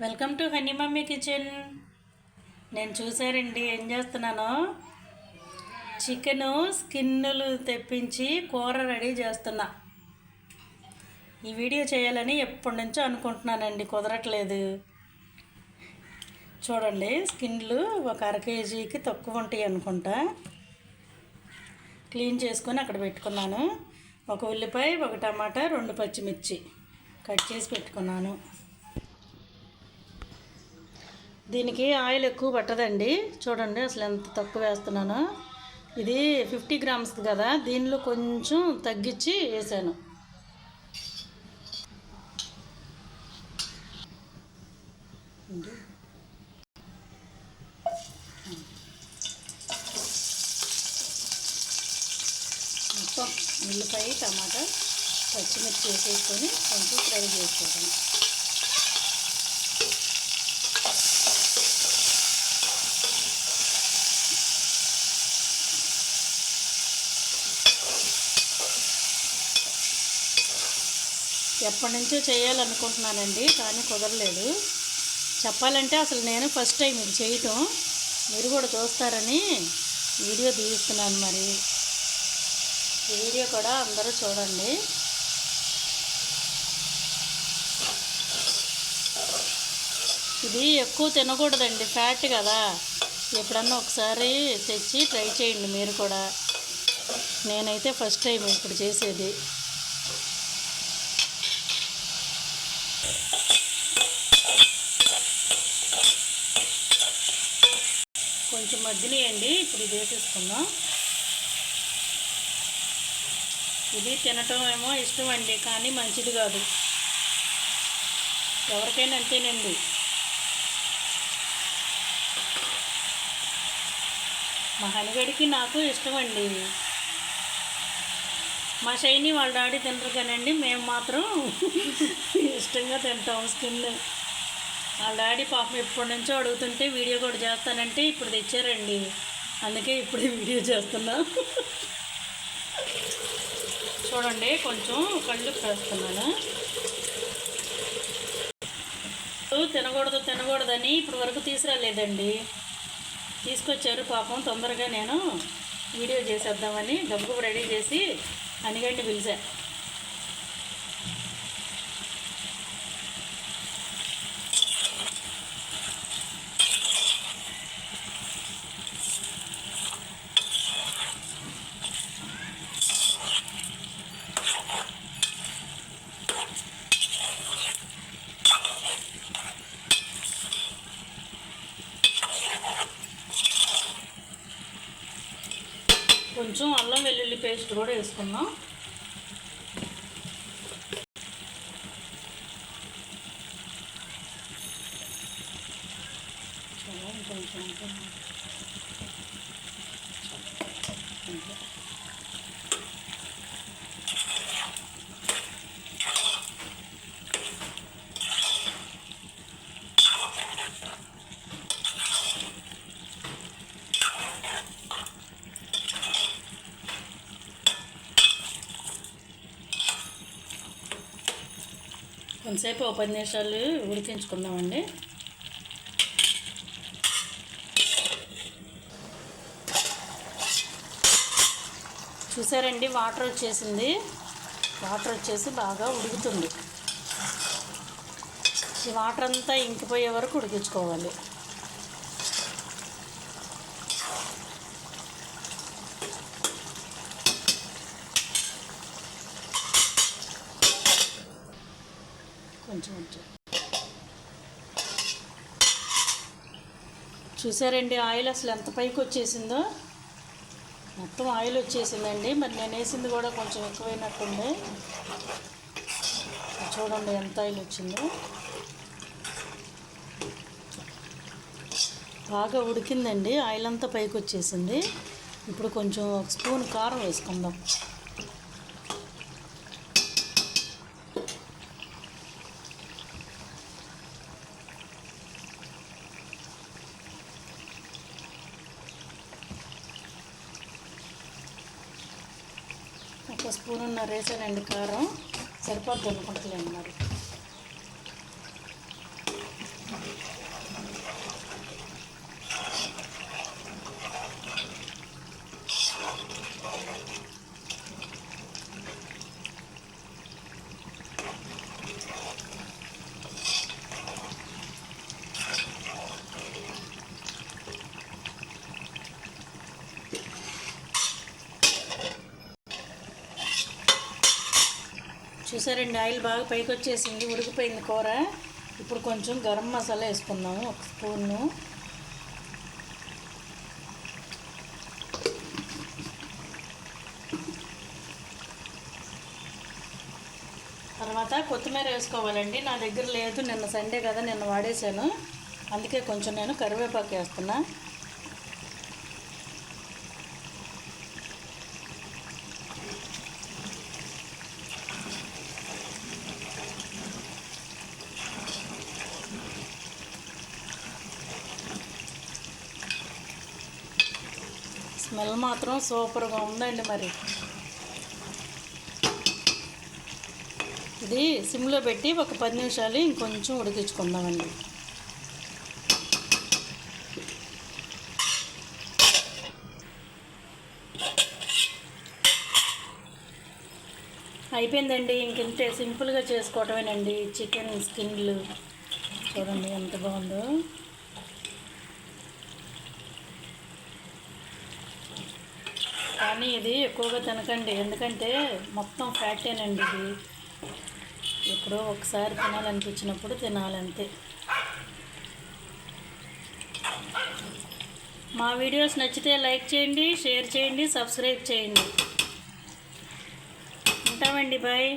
Welcome to honey mummy kitchen. నేను చూసారండి ఏం చేస్తున్నాను? చికెను స్కిన్నులు తెప్పించి కూర రెడీ చేస్తున్నా. ఈ వీడియో చేయాలని ఎప్పటి నుంచో అనుకుంటున్నానండి కుదరట్లేదు. చూడండి స్కిన్లు ఒక అర కేజీకి తక్కువ ఉంటాయి అనుకుంటా. క్లీన్ చేసుకొని అక్కడ పెట్టుకున్నాను. ఒక ఉల్లిపాయ ఒక టమాటా రెండు పచ్చిమిర్చి కట్ చేసి పెట్టుకున్నాను. దీనికి ఆయిల్ ఎక్కువ పట్టదండి. చూడండి అసలు ఎంత తక్కువ వేస్తున్నాను. ఇది ఫిఫ్టీ గ్రామ్స్ కదా దీనిలో కొంచెం తగ్గించి వేసాను. మొత్తం ఉల్లిపాయ టమాటా పచ్చిమిర్చి వేసేసుకొని కొంచెం ఫ్రై చేసుకోవడం ఎప్పటి నుంచో చేయాలనుకుంటున్నానండి కానీ కుదరలేదు. చెప్పాలంటే అసలు నేను ఫస్ట్ టైం ఇది చేయటం. మీరు కూడా చూస్తారని వీడియో తీస్తున్నాను మరి. ఈ వీడియో కూడా అందరూ చూడండి. ఇది ఎక్కువ తినకూడదండి ఫ్యాట్ కదా. ఎప్పుడన్నా ఒకసారి తెచ్చి ట్రై చేయండి మీరు కూడా. నేనైతే ఫస్ట్ టైం ఇప్పుడు చేసేది. కొంచెం మగ్గినాయండి. ఇప్పుడు ఇది వేసేసుకుందాం. ఇది తినటం ఏమో ఇష్టం అండి కానీ మంచిది కాదు. ఎవరికైనా అంతేనండి. మా హనిగడికి నాకు ఇష్టం అండి మా శైని వాళ్ళ డాడీ తినరు కానండి మేము మాత్రం ఇష్టంగా తింటాం స్కిన్ వాళ్ళ డాడీ పాపం ఎప్పటి నుంచో అడుగుతుంటే వీడియో కూడా చేస్తానంటే ఇప్పుడు తెచ్చారండి. అందుకే ఇప్పుడు వీడియో చేస్తున్నా. చూడండి కొంచెం కళ్ళు వేస్తున్నాను తినకూడదు తినకూడదని ఇప్పటి వరకు తీసుకురాలేదండి. తీసుకొచ్చారు పాపం తొందరగా నేను వీడియో చేసేద్దామని గబ్బు రెడీ చేసి అనిగండి పిలిచా. కొంచెం అల్లం వెల్లుల్లి పేస్ట్ కూడా వేసుకుందాం చాలా కొంచెం కొంచెం. కొంతసేపు ఒక పది నిమిషాలు ఉడికించుకుందామండి. చూసారండి వాటర్ వచ్చేసింది. వాటర్ వచ్చేసి బాగా ఉడుకుతుంది. ఈ వాటర్ అంతా ఇంకిపోయే వరకు ఉడికించుకోవాలి. కొంచెం కొంచెం చూసారండి ఆయిల్ అసలు ఎంత పైకి వచ్చేసిందో? మొత్తం ఆయిల్ వచ్చేసిందండి. మరి నేను వేసింది కూడా కొంచెం ఎక్కువైనట్టుంది. చూడండి ఎంత ఆయిల్ వచ్చిందో. బాగా ఉడికిందండి. ఆయిల్ అంతా పైకి వచ్చేసింది. ఇప్పుడు కొంచెం ఒక స్పూన్ కారం వేసుకుందాం. ఒక స్పూన్ ఉన్నర వేసానండి కారం సరిపోద్ది అనుకుంటున్నాను మరి. చూసారండి ఆయిల్ బాగా పైకి వచ్చేసింది ఉడికిపోయింది కూర. ఇప్పుడు కొంచెం గరం మసాలా వేసుకుందాము ఒక స్పూను. తర్వాత కొత్తిమీర వేసుకోవాలండి. నా దగ్గర లేదు నిన్న సండే కదా నిన్న వాడేసాను అందుకే కొంచెం నేను కరివేపాకు వేస్తున్నా. స్మెల్ మాత్రం సూపర్గా ఉందండి మరి. ఇది సిమ్లో పెట్టి ఒక పది నిమిషాలు ఇంకొంచెం ఉడికించుకుందామండి. అయిపోయిందండి. ఇంకంతే సింపుల్గా చేసుకోవటమేనండి. చికెన్ స్కిన్లు. చూడండి ఎంత బాగుందో. కానీ ఇది ఎక్కువగా తినకండి. ఎందుకంటే మొత్తం ఫ్యాటేనండి ఇది. ఎప్పుడో ఒకసారి తినాలనిపించినప్పుడు తినాలంతే. మా వీడియోస్ నచ్చితే లైక్ చేయండి షేర్ చేయండి సబ్స్క్రైబ్ చేయండి. ఉంటామండి బాయ్.